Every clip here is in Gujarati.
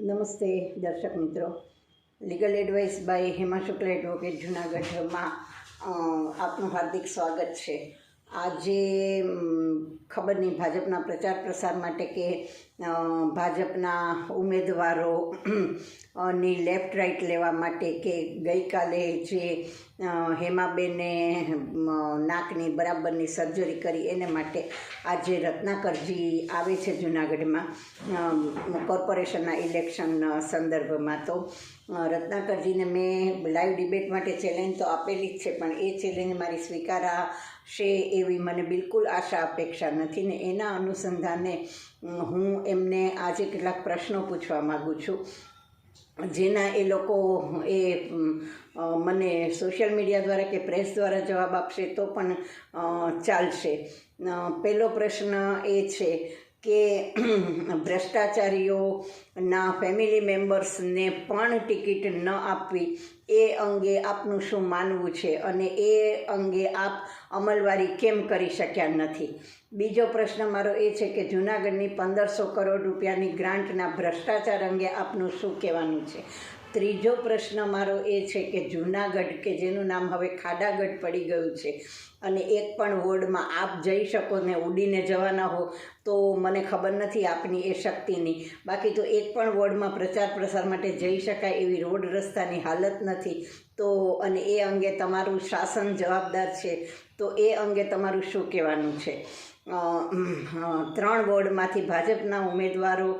નમસ્તે દર્શક મિત્રો. Legal advice by Hema Shukla advocate જુનાગઢમાં આપનું હાર્દિક સ્વાગત છે. આજે ખબર નહીં ભાજપના પ્રચાર પ્રસાર માટે કે ભાજપના ઉમેદવારો ની લેફ્ટ રાઇટ લેવા માટે કે ગઈકાલે જે હેમાબેને નાકની બરાબરની સર્જરી કરી એને માટે આજે રત્નાકરજી આવે છે જુનાગઢમાં કોર્પોરેશનના ઇલેક્શન સંદર્ભમાં તો રત્નાકરજીને મેં લાઈવ ડિબેટ માટે ચેલેન્જ તો આપેલી જ છે, પણ એ ચેલેન્જ મારી સ્વીકારાશે એવી મને બિલકુલ આશા અપેક્ષા નથી ને એના અનુસંધાને હું એમને આજે કેટલાક પ્રશ્નો પૂછવા માગું છું. જેના એ લોકો એ મને સોશિયલ મીડિયા દ્વારા કે પ્રેસ દ્વારા જવાબ આપશે તો પણ ચાલશે. પહેલો પ્રશ્ન એ છે કે ભ્રષ્ટાચારીઓના ફેમિલી મેમ્બર્સને પણ ટિકિટ ન આપવી, એ અંગે આપનું શું માનવું છે? અને એ અંગે આપ અમલવારી કેમ કરી શક્યા નથી? બીજો પ્રશ્ન મારો એ છે કે જૂનાગઢની પંદરસો કરોડ રૂપિયાની ગ્રાન્ટના ભ્રષ્ટાચાર અંગે આપનું શું કહેવાનું છે? ત્રીજો પ્રશ્ન મારો એ છે કે જૂનાગઢ, કે જેનું નામ હવે ખાડાગઢ પડી ગયું છે, અને એક પણ વોર્ડમાં આપ જઈ શકો ને ઉડીને જવાના હો, તો મને ખબર નથી આપની એ શક્તિની. બાકી તો એક પણ વોર્ડમાં પ્રચાર પ્રસાર માટે જઈ શકાય એવી રોડ રસ્તાની હાલત નથી. તો અને એ અંગે તમારું શાસન જવાબદાર છે. તો એ અંગે તમારું શું કહેવાનું છે? ત્રણ વોર્ડમાંથી ભાજપના ઉમેદવારો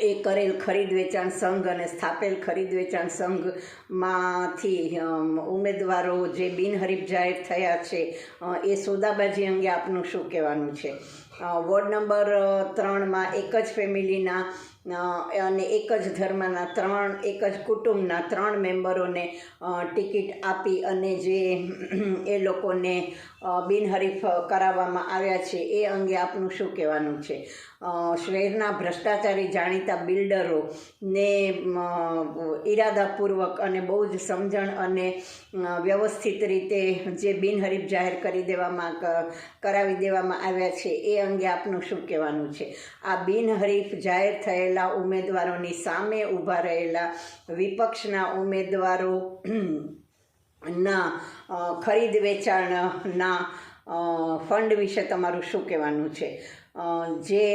એ કરેલ ખરીદ વેચાણ સંઘ અને સ્થાપેલ ખરીદ વેચાણ સંઘમાંથી ઉમેદવારો જે બિનહરીફ જાહેર થયા છે એ સોદાબાજી અંગે આપનું શું કહેવાનું છે? વોર્ડ નંબર ત્રણમાં એક જ ફેમિલીના અને એક જ ધર્મના ત્રણ, એક જ કુટુંબના ત્રણ મેમ્બરોને ટિકિટ આપી અને જે એ લોકોને બિનહરીફ કરાવવામાં આવ્યા છે, એ અંગે આપનું શું કહેવાનું છે? શહેરના ભ્રષ્ટાચારી જાણીતા બિલ્ડરો ને ઈરાદાપૂર્વક અને બહુ જ સમજણ અને વ્યવસ્થિત રીતે જે બિનહરીફ જાહેર કરી દેવામાં કરાવી દેવામાં આવ્યા છે, એ અંગે આપનું શું કહેવાનું છે? આ બિનહરીફ જાહેર થયેલા ઉમેદવારોની સામે ઊભા રહેલા વિપક્ષના ઉમેદવારો ના ખરીદ વેચાણના ફંડ વિશે તમારું શું કહેવાનું છે? જે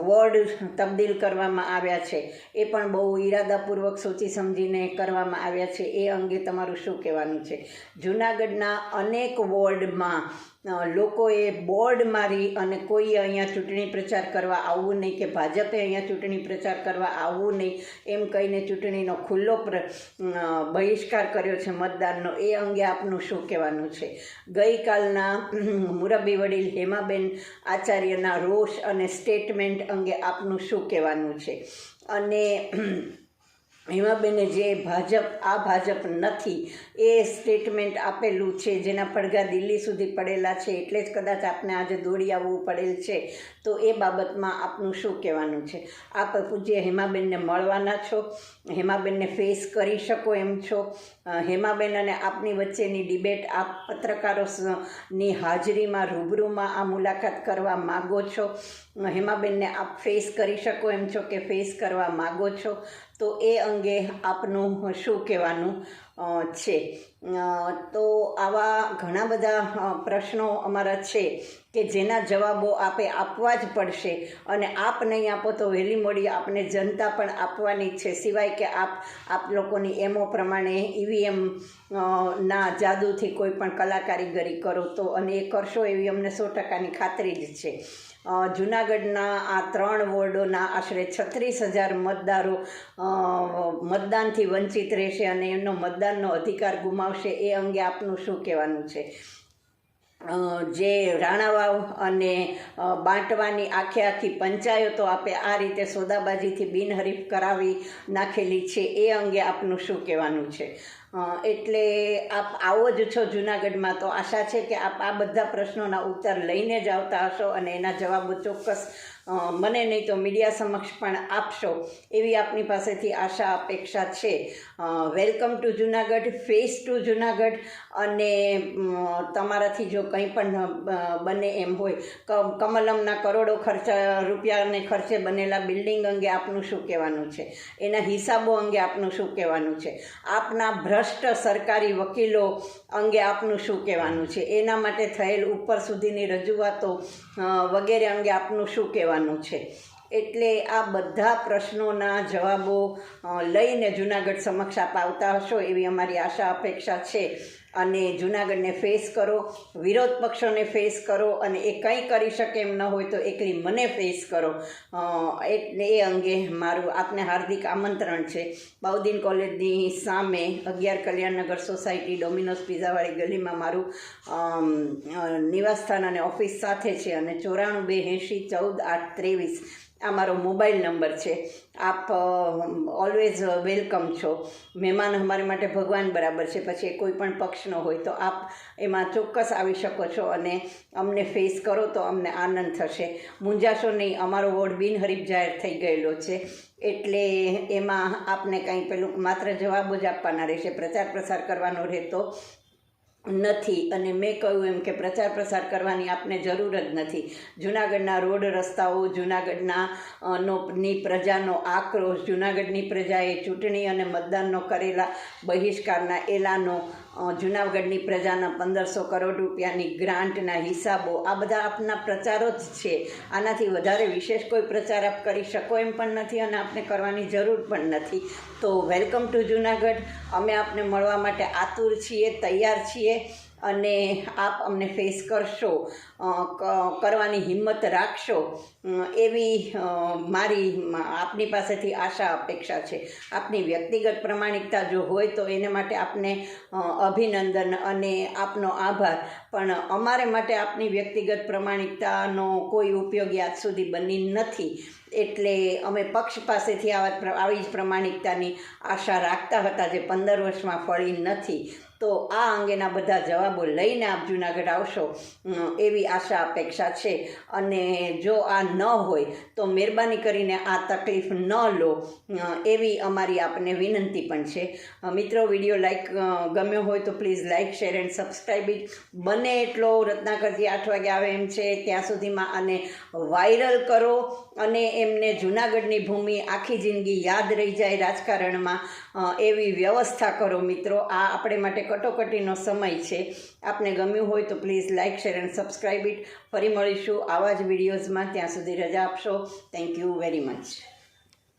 વર્ડ તબદીલ કરવામાં આવ્યા છે, એ પણ બહુ ઈરાદાપૂર્વક સોચી સમજીને કરવામાં આવ્યા છે, એ અંગે તમારું શું કહેવાનું છે? જૂનાગઢના અનેક વોર્ડમાં લોકોએ બોર્ડ મારી અને કોઈ અહીંયા ચૂંટણી પ્રચાર કરવા આવવું નહીં કે ભાજપે અહીંયા ચૂંટણી પ્રચાર કરવા આવવું નહીં, એમ કહીને ચૂંટણીનો ખુલ્લો બહિષ્કાર કર્યો છે મતદાનનો. એ અંગે આપનું શું કહેવાનું છે? ગઈકાલના મુરબ્બી વડીલ હેમાબેન આચાર્યના રોષ અને સ્ટેટમેન્ટ અંગે આપનું શું કહેવાનું છે? અને હેમાબેને જે ભાજપ, આ ભાજપ નથી, એ સ્ટેટમેન્ટ આપેલું છે, જેના પડઘા દિલ્હી સુધી પડેલા છે, એટલે જ કદાચ આપને આજે દોડી આવવું પડેલ છે. તો એ બાબતમાં આપનું શું કહેવાનું છે? આપ પૂજ્ય હેમાબેનને મળવાના છો, હેમાબેનને ફેસ કરી શકો એમ છો. હેમાબેન અને આપની વચ્ચેની ડિબેટ આપ પત્રકારો સ- ની હાજરીમાં રૂબરૂમાં આ મુલાકાત કરવા માગો છો. હેમાબેનને આપ ફેસ કરી શકો એમ છો કે ફેસ કરવા માગો છો. તો એ અંગે આપનું શું કહેવાનું છે. તો આવા ઘણા બધા પ્રશ્નો અમારા છે કે જેના જવાબો આપે આપવા જ પડશે અને આપ નહીં આપો તો વહેલી મોડી આપને જનતા પણ આપવાની છે. સિવાય કે આપ આપ લોકોની એમો પ્રમાણે ઈવીએમ ના જાદુથી કોઈ પણ કલાકારીગરી કરો તો અને એ કરશો એવી અમને સો ટકાની ખાતરી જ છે. જૂનાગઢના આ ત્રણ વોર્ડોના આશરે છત્રીસ હજાર મતદારો મતદાનથી વંચિત રહેશે અને એમનો મતદાનનો અધિકાર ગુમાવશે, એ અંગે આપનું શું કહેવાનું છે? જે રાણાવાવ અને બાંટવાની આખે આખી પંચાયતો આપે આ રીતે સોદાબાજીથી બિનહરીફ કરાવી નાખેલી છે, એ અંગે આપનું શું કહેવાનું છે? એટલે આપ આવો જ છો જુનાગઢમાં તો આશા છે કે આપ આ બધા પ્રશ્નોના ઉત્તર લઈને જ આવતા હશો અને એના જવાબો ચોક્કસ મને નહીં તો મીડિયા સમક્ષ પણ આપશો એવી આપની પાસેથી આશા અપેક્ષા છે. Welcome to Junagadh, face to Junagadh અને તમારાથી જો કંઈ પણ બને એમ હોય કમલમના કરોડો ખર્ચા, રૂપિયાને ખર્ચે બનેલા બિલ્ડિંગ અંગે આપનું શું કહેવાનું છે? એના હિસાબો અંગે આપનું શું કહેવાનું છે? આપના ભ્રષ્ટ સરકારી વકીલો અંગે આપનું શું કહેવાનું છે? એના માટે થયેલ ઉપર સુધીની રજૂઆતો વગેરે અંગે આપનું શું કહેવાનું છે. એટલે આ બધા પ્રશ્નોના જવાબો લઈને જુનાગઢ સમક્ષ આપ આવતા હશો એવી અમારી આશા અપેક્ષા છે. અને જુનાગઢને ફેસ કરો, વિરોધ પક્ષોને ફેસ કરો અને એ કંઈ કરી શકે એમ ન હોય તો એકલી મને ફેસ કરો. એટલે એ અંગે મારું આપને હાર્દિક આમંત્રણ છે. બાઉદીન કોલેજની સામે અગિયાર કલ્યાણનગર સોસાયટી ડોમિનોઝ પિઝાવાળી ગલીમાં મારું નિવાસસ્થાન અને ઓફિસ સાથે છે અને ચોરાણું બે એંશી ચૌદ આઠ ત્રેવીસ આ મારો મોબાઈલ નંબર છે. આપ ઓલવેઝ વેલકમ છો. મહેમાન અમારે માટે ભગવાન બરાબર છે. પછી એ કોઈ પણ પક્ષનો હોય તો આપ એમાં ચોક્કસ આવી શકો છો અને અમને ફેસ કરો તો અમને આનંદ થશે. મૂંઝાશો નહીં, અમારો વોર્ડ બિનહરીફ જાહેર થઈ ગયેલો છે. એટલે એમાં આપને કંઈ પેલું માત્ર જવાબો જ આપવાના રહેશે. પ્રચાર પ્રસાર કરવાનો રહેતો નથી અને મેં કહ્યું એમ કે પ્રચાર પ્રસાર કરવાની આપને જરૂર જ નથી. જુનાગઢના રોડ રસ્તાઓ, જુનાગઢના નો, ની પ્રજાનો આક્રોશ, જુનાગઢની પ્રજાએ ચૂંટણી અને મતદાનનો કરેલા બહિષ્કારના એલાનો જુનાગઢની પ્રજાના પંદરસો કરોડ રૂપિયાની ગ્રાન્ટના હિસાબો, આ બધા આપના પ્રચારો જ છે. આનાથી વધારે વિશેષ કોઈ પ્રચાર આપ કરી શકો એમ પણ નથી અને આપને કરવાની જરૂર પણ નથી. તો વેલકમ ટુ જુનાગઢ. અમે આપને મળવા માટે આતુર છીએ, તૈયાર છીએ. અને આપ અમને ફેસ કરશો કરવાની હિંમત રાખશો એવી મારી આપની પાસેથી આશા અપેક્ષા છે. આપની વ્યક્તિગત પ્રમાણિકતા જો હોય તો એને માટે આપને અભિનંદન અને આપનો આભાર. પણ અમારે માટે આપની વ્યક્તિગત પ્રમાણિકતાનો કોઈ ઉપયોગ આજ સુધી બની નથી. એટલે અમે પક્ષ પાસેથી આવા આવી જ પ્રમાણિકતાની આશા રાખતા હતા જે પંદર વર્ષમાં ફળી નથી. તો આ અંગેના બધા જવાબો લઈને આપ જુનાગઢ આવશો. એવી આશા અપેક્ષા છે. અને જો આ ન હોય, તો મહેરબાની કરીને આ તકલીફ ન લો. એવી અમારી આપને વિનંતી પણ છે. મિત્રો, વીડિયો લાઈક ગમ્યો હોય તો please like, share and subscribe it બને એટલો રત્નાકરજી આઠ વાગે આવે એમ છે, ત્યાં સુધીમાં આને વાયરલ કરો અને એમને જુનાગઢની ભૂમિ આખી જિંદગી યાદ રહી જાય રાજકારણમાં. એવી વ્યવસ્થા કરો મિત્રો. આ આપણે માટે કટોકટીનો સમય છે. આપને ગમ્યું હોય તો please like share and subscribe it. ફરી મળીશું આવા જ વિડીયોઝમાં. ત્યાં સુધી રજા આપશો. Thank you very much